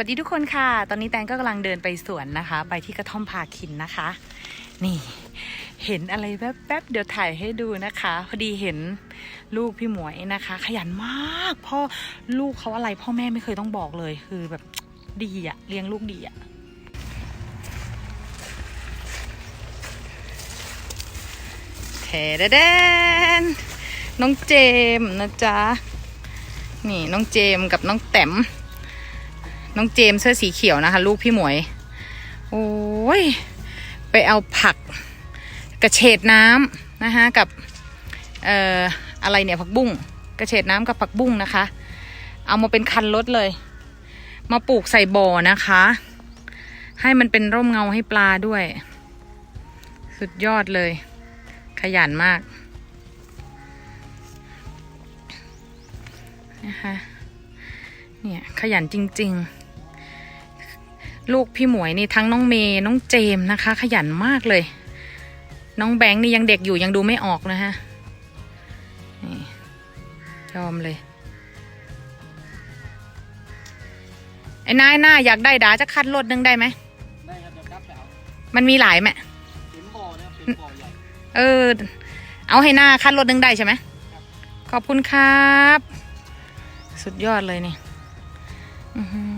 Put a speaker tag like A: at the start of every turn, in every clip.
A: วัสดีทุกคนค่ะ ตอนนี้แตงก็กำลังเดินไปสวนนะคะ ไปที่กระท่อมพาคินนะคะ นี่ เห็นอะไรแป๊บๆเดี๋ยวถ่ายให้ดูนะคะ พอดีเห็นลูกพี่หมวยนะคะ ขยันมากพ่อลูกเขาอะไรพ่อแม่ไม่เคยต้องบอกเลยคือแบบดีอะเลี้ยงลูกดีอะเทเดเดนน้องเจมนะจ๊ะนี่น้องเจมกับน้องแต้ม น้องเจมส์เสื้อสีเขียวนะคะ ลูกพี่หมวย โอ้ย ไปเอาผักกระเฉดน้ำนะคะกับเอ่ออะไรเนี่ยผักบุ้งกระเฉดน้ำกับผักบุ้งนะคะ เอามาเป็นคันรถเลย มาปลูกใส่บ่อนะคะ ให้มันเป็นร่มเงาให้ปลาด้วย สุดยอดเลย ขยันมากนะคะเนี่ยขยันจริง ๆ ลูกพี่หมวยนี่ทั้งน้องเมย์น้องเจมส์นะคะ ขยันมากเลย น้องแบงค์นี่ยังเด็กอยู่ยังดูไม่ออกนะฮะนี่ยอมเลยไอ้นายหน้าอยากได้ดาจะคัดรถนึงได้ไหม
B: ได้ครับเดี๋ยวครับไปเอา
A: มันมีหลายไหม
B: เป็นบ่อนะครับเป็นบ่อใหญ่
A: เออ เอาให้หน้าคัดรถนึงได้ใช่ไหม
B: ครับ
A: ขอบคุณครับ สุดยอดเลยนี่อื้อหือ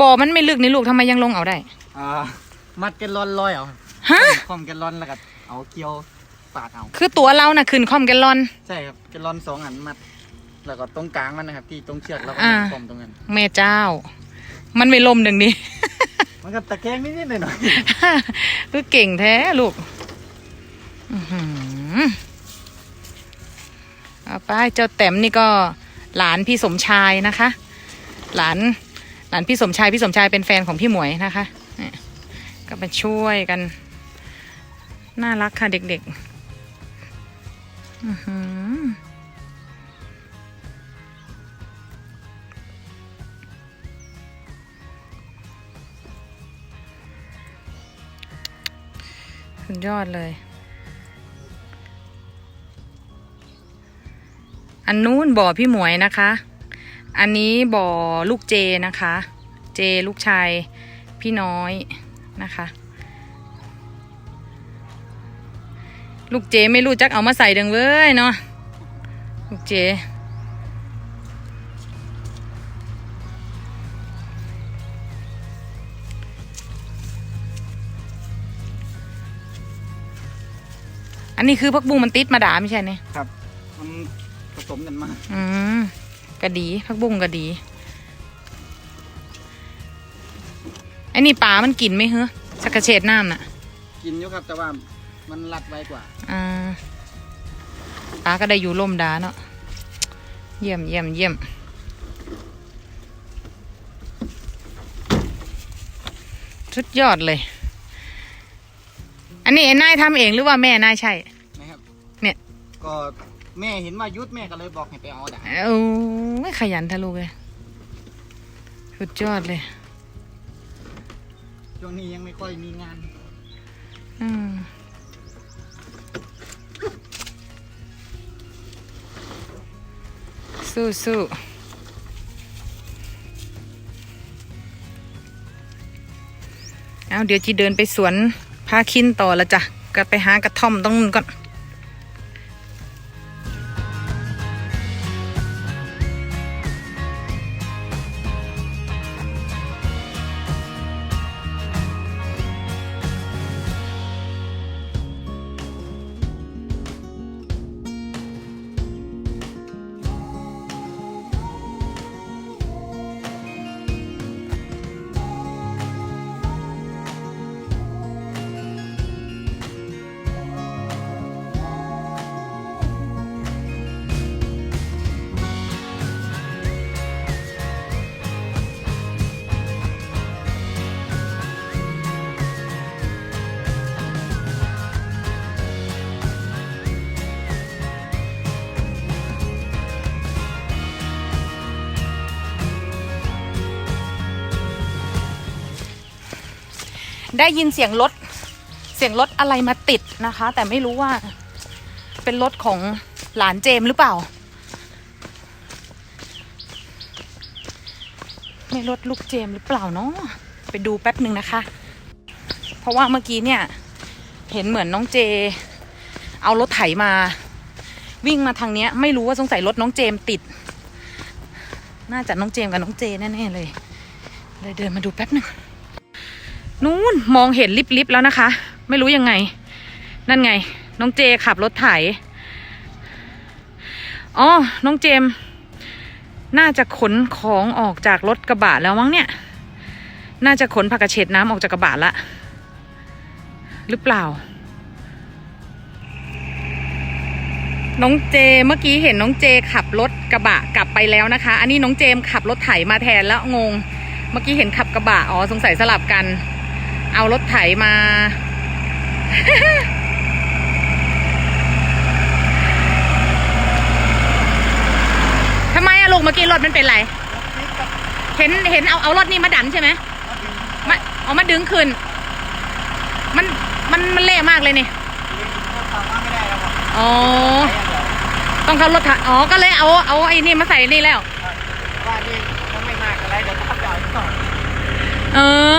A: บ่อมันไม่ลึกนี่ลูกทำไมยังลงเอาได้
B: อ่ามัดแกันลอนลอยเอาครับ
A: ฮะ
B: คอมแกันลอนแล้วก็เอาเกลียวปาดเอา
A: คือตัวเราน่ะขึ้นคอมแกลลอน
B: ใช่ครับแกันลอนสองอันมัด แล้วก็ตรงกลางมันนะครับ ที่ตรงเชือกแล้วก็
A: อ่า
B: คอมตรงนั้น
A: แม่เจ้า มันไม่ลมหนึ่งนี้
B: มันก็ตะแคงนิดๆหน่อย
A: คือเก่งแท้ลูกอื้อหือเอาไปเจ้าแต้มนี่ก็หลานพี่สมชายนะคะ หลาน หลานพี่สมชาย พี่สมชายเป็นแฟนของพี่หมวยนะคะเนี่ยก็มาช่วยกัน น่ารักค่ะเด็กๆอือหือสุดยอดเลย อันนู้นบ่อพี่หมวยนะคะ อันนี้บ่อลูกเจนะคะ เจลูกชายพี่น้อยนะคะ ลูกเจไม่รู้จักเอามาใส่ดังเว้ยเนาะลูกเจ อันนี้คือพักบุ้งมันติดมาด่าไม่ใช่เนี่ย
B: ๆครับ มันผสมกันมา
A: อืม กระดีพักบุ้งกระดีไอ้นี่ปลามันกินไหมเฮ้สักกระเฉดน้ำน่ะ
B: กินอยู่ครับแต่ว่ามันรัดไว้กว่า
A: อ่าปลาก็ได้อยู่ร่มดาเนาะเยี่ยมเยี่ยมเยี่ยมสุดยอดเลย อันนี้ไอ้นายทำเองหรือว่าแม่นายใช่
B: นะครับ
A: เนี่ย
B: ก็ แม่เห็นว่ายุดแม่ก็เลยบอกให้ไปเอาดาบ
A: โอ้ไม่ขยันทะลูกเลยสุดยอดเลย
B: ช่วงนี้ยังไม่ค่อยมีงาน
A: อืมสู้สู้เอาเดี๋ยวจีเดินไปสวนพาคินต่อละจ้ะก็ไปหากระท่อมตรงนู้นก่อน ได้ยินเสียงรถ เสียงรถอะไรมาติดนะคะ แต่ไม่รู้ว่า เป็นรถของหลานเจมหรือเปล่า ไม่รถลูกเจมหรือเปล่าเนาะไปดูแป๊บหนึ่งนะคะ เพราะว่าเมื่อกี้เนี่ย เห็นเหมือนน้องเจ เอารถไถมา วิ่งมาทางเนี้ย ไม่รู้ว่าสงสัยรถน้องเจมติด น่าจะน้องเจมกับน้องเจแน่ๆเลยเลยเดินมาดูแป๊บหนึ่ง นู้นมองเห็นลิบๆแล้วนะคะ ไม่รู้ยังไง นั่นไง น้องเจขับรถไถอ๋อน้องเจม น่าจะขนของออกจากรถกระบะแล้วมั้งเนี่ย น่าจะขนผักกระเฉดน้ำออกจากกระบะละหรือเปล่า น้องเจเมื่อกี้เห็นน้องเจขับรถกระบะกลับไปแล้วนะคะ อันนี้น้องเจมขับรถไถมาแทนแล้วงง เมื่อกี้เห็นขับกระบะอ๋อสงสัยสลับกัน เอารถไถมา ทำไมอะลูกเมื่อกี้รถมันเป็นไร เห็นเห็นเอาเอารถนี่มาดันใช่ไหมมาเอามาดึงขึ้น มันมันมันเละมากเลยนี่
B: ทำว่าไม่ได้แล้วครับ
A: อ๋อ ต้องเข้ารถถังอ๋อ ก็เลยเอาเอาไอ้นี่มาใส่นี่แล้ว
B: ว่านี่ก็ไม่มากอะไรเดี๋ยวก็ขับจอดก่อน
A: เออ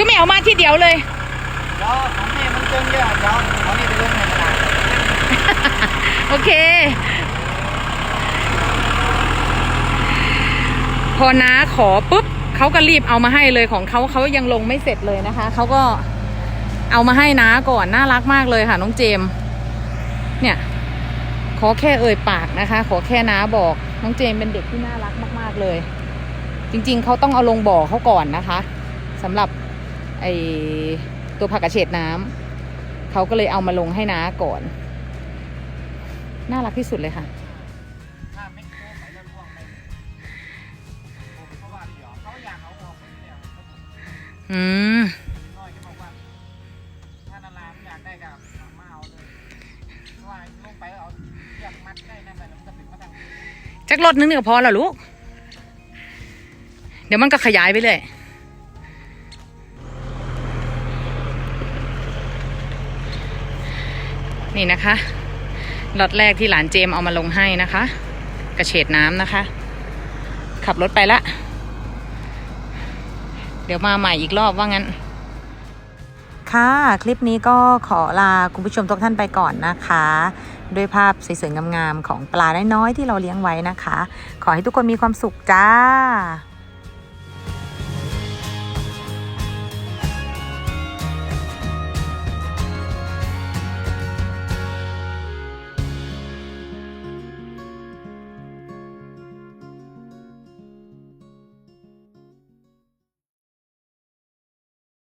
A: คือไม่เอามาที่เดียวเลย
B: เดี๋ยวของแม่มันเจิงเยอะเดี๋ยวเอานี่ไปลงในตลาด
A: โอเค พอน้าขอปุ๊บเขาก็รีบเอามาให้เลยของเขาเขายังลงไม่เสร็จเลยนะคะเขาก็เอามาให้น้าก่อนน่ารักมากเลยค่ะ น้องเจมส์เนี่ย ขอแค่เอ่ยปากนะคะ ขอแค่น้าบอก น้องเจมส์เป็นเด็กที่น่ารักมาก ๆเลย จริง ๆเขาต้องเอาลงบ่อเขาก่อนนะคะสำหรับ ไอตัวผักกระเฉดน้ำ เขาก็เลยเอามาลงให้น้าก่อน น่ารักที่สุดเลยค่ะ
B: อื
A: ม
B: จักรถนึงเนี่
A: ยพอแล้วลูก เดี๋ยวมันก็ขยายไปเลย นี่นะคะล็อตแรกที่หลานเจมเอามาลงให้นะคะ กระเฉดน้ำนะคะ ขับรถไปละ เดี๋ยวมาใหม่อีกรอบว่างั้น ค่ะ คลิปนี้ก็ขอลาคุณผู้ชมทุกท่านไปก่อนนะคะ ด้วยภาพสวยๆงามๆของปลาน้อยๆที่เราเลี้ยงไว้นะคะ ขอให้ทุกคนมีความสุขจ้า